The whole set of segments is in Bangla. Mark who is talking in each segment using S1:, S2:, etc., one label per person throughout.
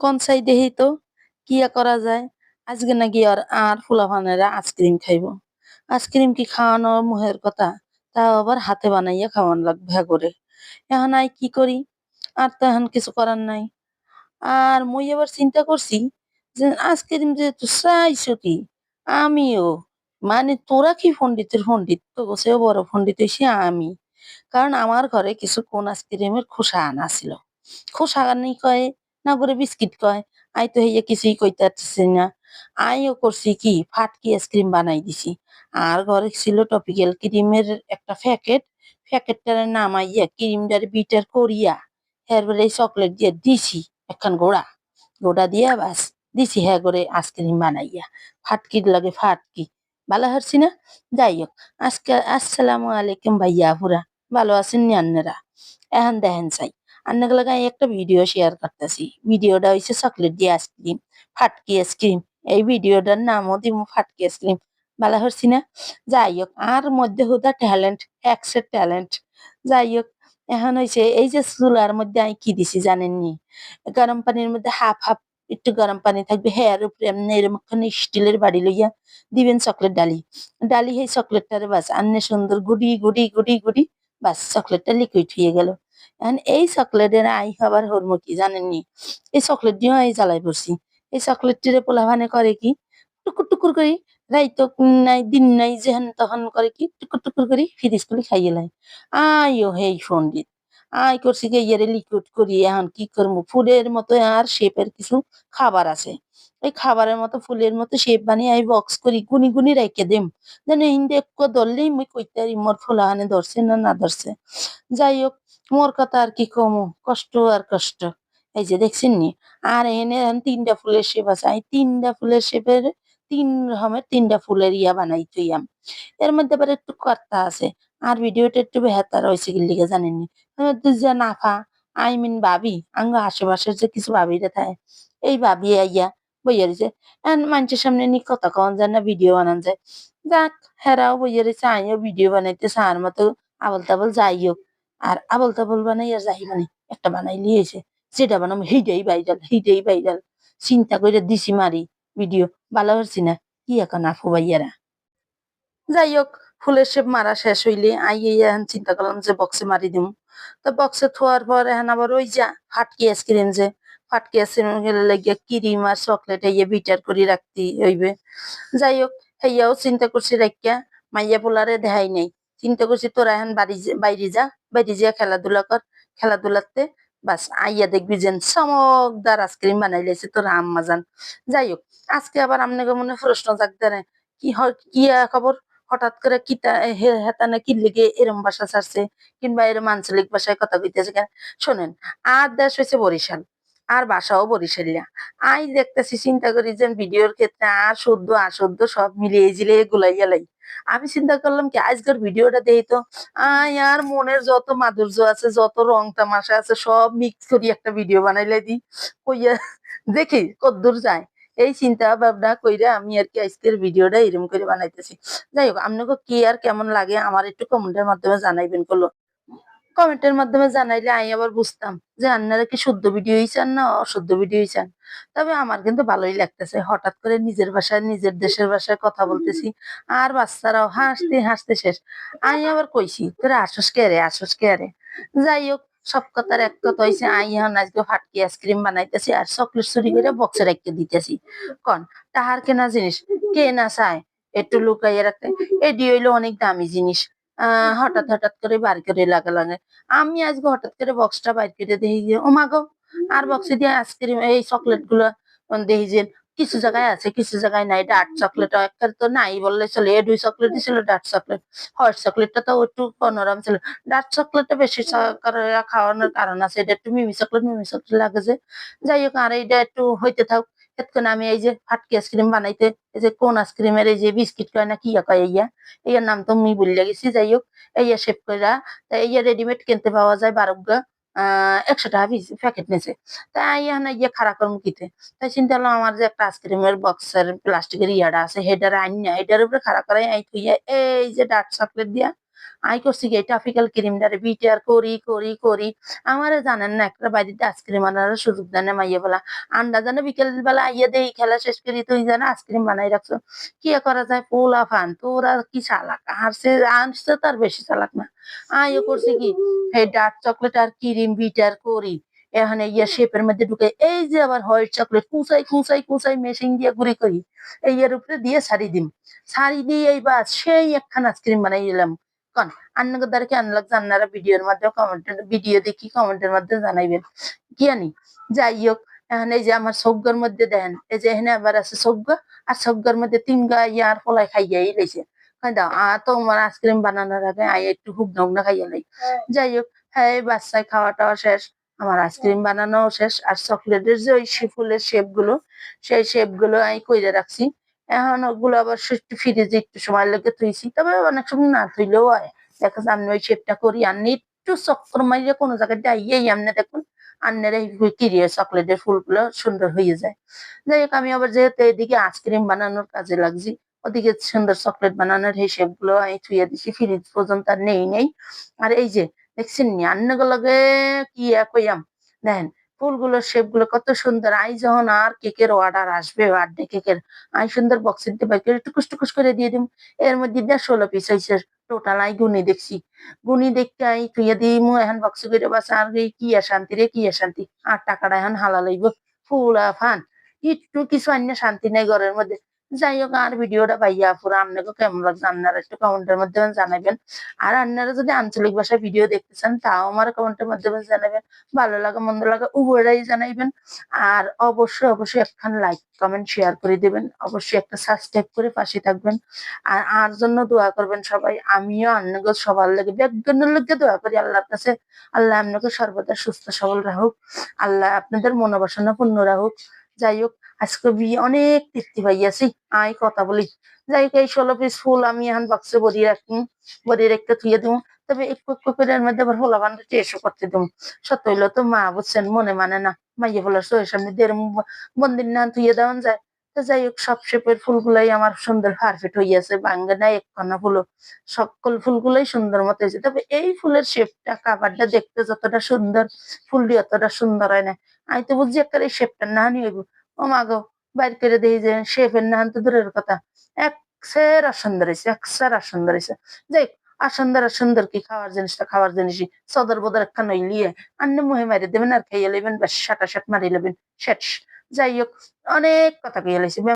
S1: কোন সাই দেহি তো কিয়া করা যায়? আজকে নাকি আর আর ফুলাফানেরা আইসক্রিম খাইব। আইসক্রিম কি খাওয়ানো মুহের কথা? তাও আবার হাতে বানাইয়া খাওয়ান লাগবে হ্যাঁ করে। এখন আই কি করি? আর তো এখন কিছু করার নাই। আর মুই এবার চিন্তা করছি যে আইসক্রিম যেহেতু চাইছো কি? আমিও। মানে তোরা কি পণ্ডিতের পণ্ডিত? তো সেও বড় পণ্ডিত হইছি আমি। কারণ আমার ঘরে কিছু কোন আইসক্রিমের খোসা আনা ছিল। খোসা আনি কয় না করে বিস্কিট কয়। আই তো হইয়া কিছুই কইতে না। আইও করছি কি, ফাটকি আইসক্রিম বানাই দিছি। আর ঘরে ছিল টপিক্যাল ক্রিমের একটা প্যাকেট। প্যাকেটটার নামাইয়া ক্রিমটার বিটার করিয়া এরপরে চকলেট দিয়ে দিছি একখান গোড়া। গোড়া দিয়া বাস দিছি হ্যাঁ করে আইসক্রিম বানাইয়া। ফাটকির লাগে ফাটকি। ভালো হারছি না? যাই হোক আজকে আসসালামু আলাইকুম ভাইয়া পুরা ভালো আছেন নি আন্নারা? এখন দেখেন চাই। আন্নাকে লাগে একটা ভিডিও শেয়ার করতেছি। ভিডিওটা হইছে চকলেট দিয়ে আইসক্রিম ফাটকি আইসক্রিম এই ভিডিওটার নামও দিব ফাটকি আইসক্রিম ভালো হারছি না? যাই হোক আর মধ্যে হুদা ট্যালেন্ট একসের ট্যালেন্ট যাই হোক এখন হইছে এই যে চুলার মধ্যে আমি কি দিছি জানেননি? গরম পানির মধ্যে হাফ হাফ একটু গরম পানি থাকবে হ্যার উপরে এরকম স্টিলের বাড়ি লইয়া দিবেন চকলেট ডালি। ডালি সেই চকলেটটারে বাস, আন্নে সুন্দর গুড়ি গুড়ি গুড়ি গুড়ি বাস চকলেটটা লিকুইড হয়ে গেল। এই চকলেটের আই খাবার হরমো কি জানেননি এই চকলেট দিয়েও আই জ্বালাই পড়ছি এই চকলেটটিরে পোলাভানে করে কি? টুকুর টুকুর করি রাইতো নাই, দিন নাই যেহেন তখন করে কি? টুকুর টুকুর করি ফিরিস করে খাইয়ে লাই আইও হেই পণ্ডিত আই করছি গে ইয়ারে লিকুইড করি এখন কি করব ফুলের মতো আর শেপের কিছু খাবার আছে। এই খাবারের মতো, ফুলের মতো শেপ বানিয়ে আমি বক্স করি গুনি গুনি রেখে দিম। যেন একটু ধরলেই মুই কইতে পারি মোর ফুলাহানে ধরছে না না ধরছে যাই হোক মোর কথা আর কি কমু? কষ্ট আর কষ্ট। এই যে দেখছেন নি? আর এনে তিনটা ফুলের শেপ আছে। আমি তিনটা ফুলের শেপের তিন রকমের তিনটা ফুলের ইয়া বানাই থইয়াম এর মধ্যে আবার একটু কর্তা আছে। আর ভিডিওটা একটু বেহাতার হয়েছে কি লিগে জানেননি যে নাফা, আই মিন ভাবি, আঙ্গ আশেপাশের যে কিছু ভাবিরা থাকে, এই ভাবি আইয়া বইয়া রয়েছে এখন মানুষের সামনে নি কথা কন যায় না ভিডিও বানান যায়। যাক, হেরাও বইয়া রয়েছে আমিও ভিডিও বানাইতে সার মতো আবল তাবল যাই হোক আর আবল তাবল বানাই আর যাই মানে একটা বানাই লিয়েছে যেটা বানাম হিডেই ভাইরাল হিডেই ভাইরাল চিন্তা করে দিছি মারি ভিডিও ভালো হচ্ছি না, কি এখন আফু ভাইয়ারা? যাই হোক ফুলের শেপ মারা শেষ হইলে আই এই এখন চিন্তা করলাম যে বক্সে মারি দিম। তো বক্সে থোয়ার পর এখন আবার ওই যা ফাটকি আইসক্রিম যে, ফাটকি আইসক্রিম লাগিয়া ক্রিম আর চকলেট ইয়ে বিটার করে রাখতে হইবে। যাই হোক হেয়াও চিন্তা করছি রাখিয়া মাইয়া পোলারে দেখাই নাই। চিন্তা করছি তোরা এখন বাইরে যা বাইরে যা খেলাধুলা কর, খেলাধুলাতে বাস, আইয়া দেখবি যেন চমকদার আইসক্রিম বানাই লাইছে তোর আম্মা জান। যাই হোক আজকে আবার আপনাকে মনে প্রশ্ন জাগতে না কি হয়, কি খবর? হঠাৎ করে কিতা হেতানে কি লেগে এরম ভাষা ছাড়ছে, কিংবা এরম আঞ্চলিক ভাষায় কথা কইতেছে কেন? শোনেন আর দেশ হয়েছে বরিশাল। আর বাসাও বরিশালিয়া আই দেখতেছি, চিন্তা করি যে ভিডিওর ক্ষেত্রে আর শুদ্ধ অশুদ্ধ সব মিলিয়ে জিলে গুলাইয়া লাই। আমি চিন্তা করলাম কি, আজকের ভিডিওটা দেই তো, আই আর মনের যত মাধুর্য আছে, যত রং তামাশা আছে, সব মিক্স করি একটা ভিডিও বানাইলে দি কইয়া দেখি কদ্দূর যায়। এই চিন্তা ভাবনা কইরা আমি আর কি আজকের ভিডিওটা এরকম করে বানাইতেছি। যাই হোক, আপনাকে কি আর কেমন লাগে আমার একটু কমেন্টের মাধ্যমে জানাইবেন করল কমেন্টের মাধ্যমে জানাইলে আমি আবার বুঝতাম যে আপনারা কি শুদ্ধ ভিডিওই চান না অশুদ্ধ ভিডিওই চান। তবে আমার কিন্তু ভালোই লাগতেছে। হঠাৎ করে নিজের ভাষায় নিজের দেশের ভাষায় কথা বলতেছি। আর বাচ্চারাও হাসতে হাসতে শেষ। আমি আবার কইছি তোরা আসস কে রে? আসস কে রে? যাই হোক সব কথার এক কথা হয়েছে আই এখন আজকে ফাটকি আইসক্রিম বানাইতেছি আর চকলেট চুরি করে বক্সে রেখে দিতেছি। কন তাহার কেনা জিনিস? কে না চায়? একটু লুকাইয়ে রাখতে। এটি হইল অনেক দামি জিনিস। হঠাৎ হঠাৎ করে বার করে লাগা লাগে। আমি আজকে হঠাৎ করে বক্সটা বাইর করে দেখি যে ও মাগো আর বক্সে দিয়ে আইসক্রিম এই চকলেটগুলো দেখি যে কিছু জায়গায় আছে কিছু জায়গায় নাই ডার্ক চকলেট একবার তো নাই বললে চলে। এ দুই চকলেট ছিল ডার্ক চকলেট হোয়াইট চকলেটটা তো একটু পনেরাম ছিল। ডার্ক চকলেটটা বেশি খাওয়ানোর কারণ আছে এটা একটু মিমি চকলেট মিমি চকলেট লাগে যে। যাই হোক আর এইটা একটু হইতে থাক। এতক্ষণ আমি এই যে ফাটকি আইসক্রিম বানাইতে, এই যে কোন আইসক্রিমের এই যে বিস্কিট কয় না কি কয় ইয়া ইয়ার নাম তো মুই ভুলে গেছি যাই হোক এই শেপ কইরা, তা এইয়া রেডিমেড কিনতে পাওয়া যায় বারোগা একশো টাকা পিস প্যাকেট নেছে। তাই এখানে ইয়ে খারাপ করব কিতে? তাই চিন্তা করলাম আমার যে একটা আইসক্রিমের বক্সের প্লাস্টিকের ইয়াটা আছে, হেডার আইন না হেডার উপরে খারাপ করে আই থইয়া এই যে ডার্ক চকলেট দিয়া আই করছি কি টপিক্যাল ক্রিমটারে বিটার করি করি করি। আমার জানেন না, একটা বাড়িতে আইসক্রিম বানানোর সুযোগ দেন মাইয়া বলা। আন্ডা জানে বিকেল বেলা আইয়া দেই, খেলা শেষ করি, তুই জানে আইসক্রিম বানাই রাখছো। কি করা যায়, পোলা ফান, তোরা কি চালাক? সে আনছে তার বেশি চালাক না। আইও করছি কি, এই ডার্ক চকলেট আর ক্রিম বিটার করি। এখানে ইয়া শেপের মধ্যে ঢুকে, এই যে আবার হোয়াইট চকলেট কুচাই কুচাই কুচাই মেশিন দিয়ে গুড়ি করি। এই এর উপরে দিয়ে ছাড়ি দিম। ছাড়ি দিয়ে এই বাস সেই একখান আইসক্রিম বানাই দিলাম। কন? আন্নাকে দ্বারা আনলাক জান্নারা ভিডিওর মাধ্যমে কমেন্টের ভিডিও দেখি কমেন্টের মাধ্যমে জানাইবেন। কি জানি যাই হোক এখন এই যে আমার সৌগ্যর মধ্যে দেন এই যে এখানে আবার আছে সৌগ্য আর সৌগ্যর মধ্যে তিন গা ইয়ার ফলাই খাইয়াই লাইছে কই দাও আ তোমার আইসক্রিম বানানোর আগে আই একটু হুক না খাইয়া লাই। যাই হোক হ্যাঁ এই বাচ্চায় খাওয়া টাওয়া শেষ আমার আইসক্রিম বানানো শেষ আর চকলেটের যে ওই শে- ফুলের শেপগুলো সেই শেপগুলো আমি কইরে রাখছি। এখন ওগুলো আবার ফ্রিজে একটু সময় লেগে থুইছি, তবে অনেক সময় না থুইলেও হয়। দেখা যায় আমি ওই শেপটা করি, আর একটু চক্কর মারিয়ে কোনো জায়গায় যাইয়েই এমনি দেখুন আন্নের কিরিয়ে চকলেটের ফুলগুলো সুন্দর হয়ে যায়। যাই হোক, আমি আবার যেহেতু এদিকে আইসক্রিম বানানোর কাজে লাগছি, ওদিকে সুন্দর চকলেট বানানোর শেপগুলো আমি থুয়ে দিছি ফ্রিজ পর্যন্ত আর নেই নেই। আর এই যে, দেখছেন নি আন্নগুলোকে কি কইয়াম দেখেন ফুলগুলোর শেপগুলো কত সুন্দর। আই যখন আর কেকের অর্ডার আসবে বার্থডে কেকের আই সুন্দর বক্সের বাইক করে টুকুস টুকুস করে দিয়ে দিম। এর মধ্যে দিয়ে ষোলো পিস হয়েছে টোটাল আই গুনি দেখছি। গুনি দেখতে আই তুই দিই মু এখন বক্স করে বাস, আর কি শান্তি রে, কি শান্তি। আর টাকাটা এখন হালা লইব ফুলা ফান কিছু অন্য শান্তি নাই ঘরের মধ্যে। যাই হোক আর ভিডিওটা পাইয়া পুরো আপনাকে কেমন লাগছে আপনারা একটু কমেন্টের মাধ্যমে জানাবেন। আর আপনারা যদি আঞ্চলিক ভাষায় ভিডিও দেখতে চান, তাও আমার কমেন্টের মাধ্যমে জানাবেন। ভালো লাগে, মন্দ লাগে উভয়টাই জানাইবেন। আর অবশ্যই অবশ্যই একখান লাইক কমেন্ট শেয়ার করে দিবেন। অবশ্যই একটা সাবস্ক্রাইব করে পাশে থাকবেন। আর আর জন্য দোয়া করবেন সবাই। আমিও আপনাকে সবার লাগে বিজ্ঞানের লোককে দোয়া করি। আল্লাহর কাছে, আল্লাহ আপনাকে সর্বদা সুস্থ, সবল রাখুক। আল্লাহ আপনাদের মনোবাসনা পূর্ণ রাখুক। যাই হোক আজকে বিয়ে অনেক তৃপ্তি পাইয়াছি। আই কথা বলি। যাই হোক এই ষোলো পিস ফুল আমি এখন বাক্সে ভরিয়ে রাখি। ভরিয়ে রেখে থুয়ে দিব। তবে একটু একটু করে এর মধ্যে আবার হোলা বান্ধব টেস্টও করতে দিব। সত্য হইল তো মা বুঝছেন, মনে মানে না। মাইয়া ফোলার চোখের সামনে দের মন্দির না থুয়ে দেওয়ান যায়। তো যাই হোক সব শেপের ফুলগুলাই আমার সুন্দর পারফেক্ট হইয়াছে বাঙ্গা নাই একখানা ফুলও। সকল ফুলগুলোই সুন্দর মতো হয়েছে তবে এই ফুলের শেপটা কাবারটা দেখতে যতটা সুন্দর ফুলটি অতটা সুন্দর হয় না। আমি তো বুঝছি একটা এই শেপটা না নিয়ে ও মা গো বাইর করে দিয়ে যে শেপের না তো দূরের কথা। এক সের সুন্দর হয়েছে এক সের হয়েছে যাই হোক, আর সুন্দর আর সুন্দর কি খাওয়ার জিনিসটা খাওয়ার জিনিসই। সদর বদর একটা নইলিয়ে আন্নে মুহে মারি দেবেন আর খাইয়ে লেবেন ব্যাস সাটা সাট মারি লেবেন শেষ। যাই হোক অনেক কথা কইয়া লাইছি। বে-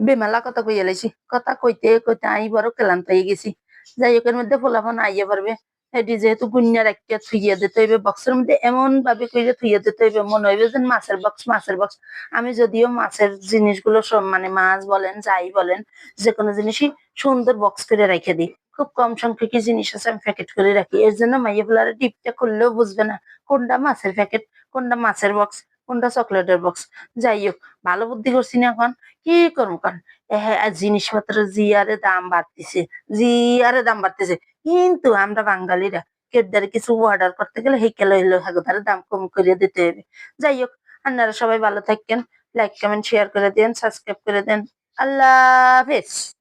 S1: বেমেলা কথা কইয়া লাইছি। কথা কইতে কইতে আই বড় ক্লান্ত হয়ে গেছি। যাই হোক এর মধ্যে ফোলাফোন আইয়া পারবে। এটি যেহেতু গুন্যা রাখিয়া থুইয়া দিতে হইবে বক্সের মধ্যে এমন ভাবে কইরে থুইয়া দিতে হইবে, মনে হইবে যে মাছের বক্স মাছের বক্স আমি যদিও মাছের জিনিসগুলো সব মানে মাছ বলেন, যাই বলেন যে কোনো জিনিসই সুন্দর বক্স করে রেখে দিই। খুব কম সংখ্যক জিনিস আছে, আমি প্যাকেট করে রাখি। এর জন্য মাইয়া ফেলার ডিপটা করলেও বুঝবে না। কোনটা মাছের প্যাকেট কোনটা মাছের বক্স কোনটা চকলেটের বক্স যাই হোক ভালো বুদ্ধি করছি না এখন। কি করব কারণ? হ্যাঁ জিনিসপত্র জি আরে দাম বাড়তেছে। জি আরে দাম বাড়তেছে। কিন্তু আমরা বাঙালিরা কেদারে কিছু অর্ডার করতে গেলে হেকেল হইল হাগোদারে দাম কম করে দিতে হবে যাই হোক আপনারা সবাই ভালো থাকেন লাইক কমেন্ট শেয়ার করে দেন সাবস্ক্রাইব করে দেন। আল্লাহ হাফেজ।